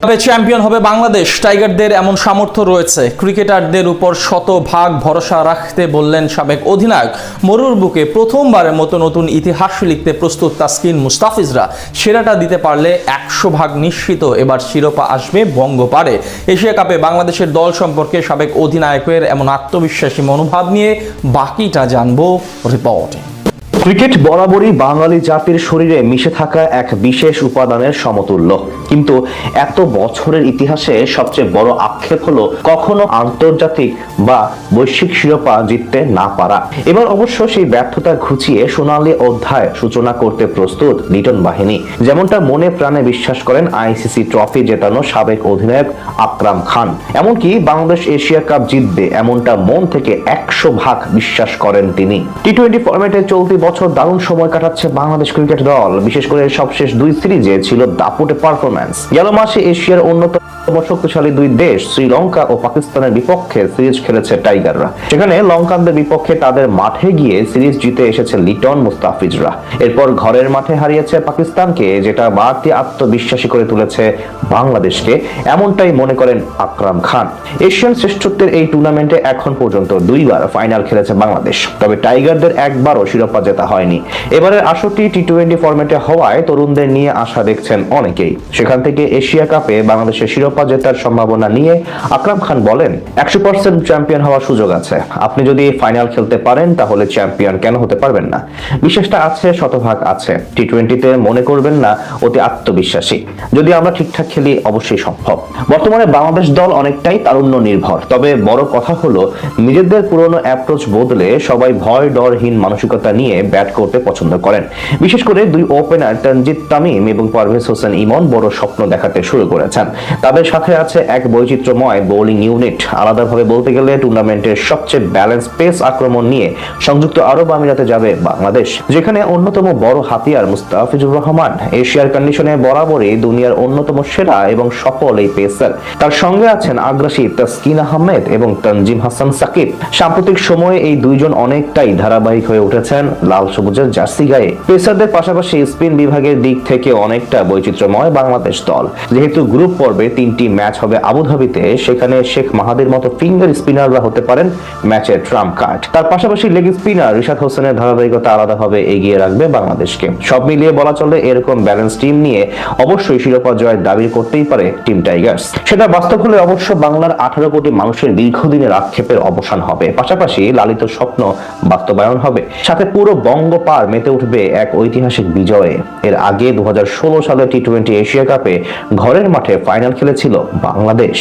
তবে চ্যাম্পিয়ন হবে বাংলাদেশ। টাইগারদের এমন সামর্থ্য রয়েছে। ক্রিকেটারদের উপর শতভাগ ভরসা রাখতে বললেন সাবেক অধিনায়ক। মরুর বুকে প্রথমবারের মতো নতুন ইতিহাস লিখতে প্রস্তুত তাসকিন মুস্তাফিজরা। সেরাটা দিতে পারলে একশো ভাগ নিশ্চিত এবার শিরোপা আসবে বঙ্গপারে এশিয়া কাপে বাংলাদেশের দল সম্পর্কে সাবেক অধিনায়কের এমন আত্মবিশ্বাসী মনোভাব নিয়ে বাকিটা জানব রিপোর্টে। ক্রিকেট বরাবরই বাঙালি জাতির শরীরে মিশে থাকা এক বিশেষ উপাদানের সমতুল্য। কিন্তু এত বছরের ইতিহাসে সবচেয়ে বড় আক্ষেপ হলো কখনো আন্তর্জাতিক বা বৈশ্বিক শিরোপা জিততে না পারা। এবার অবশ্য সেই ব্যর্থতা ঘুচিয়ে সোনালী অধ্যায় সূচনা করতে প্রস্তুত লিটন বাহিনী। যেমনটা মনে প্রাণে বিশ্বাস করেন আইসিসি ট্রফি জেতানো সাবেক অধিনায়ক আকরাম খান। এমনকি বাংলাদেশ এশিয়া কাপ জিতবে এমনটা মন থেকে একশো ভাগ বিশ্বাস করেন তিনি। টি টোয়েন্টি ফরম্যাটে চলতি বছর দারুণ সময় কাটাচ্ছে বাংলাদেশ ক্রিকেট দল। বিশেষ করে সবশেষ দুই সিরিজে ছিল দাপুটে পারফরম্যান্স গেল মাসে এশিয়ার অন্যতম শক্তিশালী দুই দেশ, শ্রীলঙ্কা ও পাকিস্তানের বিপক্ষে সিরিজ খেলেছে টাইগাররা। সেখানে লঙ্কানদের বিপক্ষে তাদের মাঠে গিয়ে সিরিজ জিতে এসেছে লিটন মুস্তাফিজরা। এরপর ঘরের মাঠে হারিয়েছে পাকিস্তানকে, যেটা বাড়তি আত্মবিশ্বাসী করে তুলেছে বাংলাদেশকে। এমনটাই মনে করেন আকরাম খান। এশিয়ান শ্রেষ্ঠত্বের এই টুর্নামেন্টে এখন পর্যন্ত দুইবার ফাইনাল খেলেছে বাংলাদেশ। তবে টাইগারদের একবারও শিরোপা জেতা হয়নি। এবারের আসরটি টি টোয়েন্টি ফরম্যাটে হওয়ায় তরুণদের নিয়ে আশা দেখছেন অনেকেই। সেখান থেকে এশিয়া কাপে বাংলাদেশের শিরোপা জেতার সম্ভাবনা নিয়ে আকরাম খান বলেন, একশো পার্সেন্ট চ্যাম্পিয়ন হওয়ার সুযোগ আছে। আপনি যদি ফাইনাল খেলতে পারেন, তাহলে চ্যাম্পিয়ন কেন হতে পারবেন না? বিশেষটা আছে, শতভাগ আছে। টি টোয়েন্টিতে মনে করবেন না, অতি আত্মবিশ্বাসী। যদি আমরা ঠিকঠাক খেলি, অবশ্যই সম্ভব। বর্তমানে বাংলাদেশ দল অনেকটাই তারুণ্য নির্ভর। তবে বড় কথা হলো, নিজেদের পুরনো অ্যাপ্রোচ বদলে সবাই ভয়, ডরহীন মানসিকতা নিয়ে ব্যাট করতে পছন্দ করেন। বিশেষ করে দুই ওপেনার তানজিদ তামিম এবং পারভেজ হোসেন ইমন বড় স্বপ্ন দেখাতে শুরু করেছেন। তাদের সাথে আছে এক বৈচিত্র্যময় বোলিং ইউনিট আলাদাভাবে বলতে গেলে টুর্নামেন্টের সবচেয়ে ব্যালেন্স পেস আক্রমণ নিয়ে সংযুক্ত আরব আমিরাতে যাবে বাংলাদেশ, যেখানে অন্যতম বড় হাতিয়ার মুস্তাফিজুর রহমান। এশিয়ার কন্ডিশনে বরাবরই দুনিয়ার অন্যতম সেরা এবং সফল এই পেসার তার সঙ্গে আছেন আগ্রাসী তাসকিন আহমেদ এবং তানজিম হাসান সাকিব। সাম্প্রতিক সময়ে এই দুইজন অনেকটাই ধারাবাহিক হয়ে উঠেছেন। লাল সবুজের জার্সি গায়ে। পেসারদের পাশাপাশি স্পিন বিভাগের দিক থেকে অনেকটা বৈচিত্র্যময় বাংলাদেশ দল। যেহেতু গ্রুপ পর্বে তিনটি ম্যাচ হবে আবুধাবিতে, সেখানে শেখ মাহাদির মতো ফিঙ্গার স্পিনাররা হতে পারেন ম্যাচের ট্রাম্প কার্ড। তার পাশাপাশি লেগ স্পিনার রিশাদ হোসেনের ধারাবাহিকতা আলাদাভাবে এগিয়ে রাখবে বাংলাদেশকে। সব মিলিয়ে বলা চলে এরকম ব্যালেন্স টিম নিয়ে অবশ্যই শিরোপা জয়ের দাবি করতেই পারে টিম টাইগার্স। সেটা বাস্তব হলে অবশ্য বাংলার আঠারো কোটি মানুষের দীর্ঘদিনের আক্ষেপের অবসান হবে। পাশাপাশি লালিত স্বপ্ন বাস্তবায়ন হবে। সাথে পুরো বঙ্গ পার মেতে উঠবে এক ঐতিহাসিক বিজয়ে। এর আগে দু হাজার ষোলো সালে টি টোয়েন্টি এশিয়া কাপে ঘরের মাঠে ফাইনাল খেলেছিল বাংলাদেশ।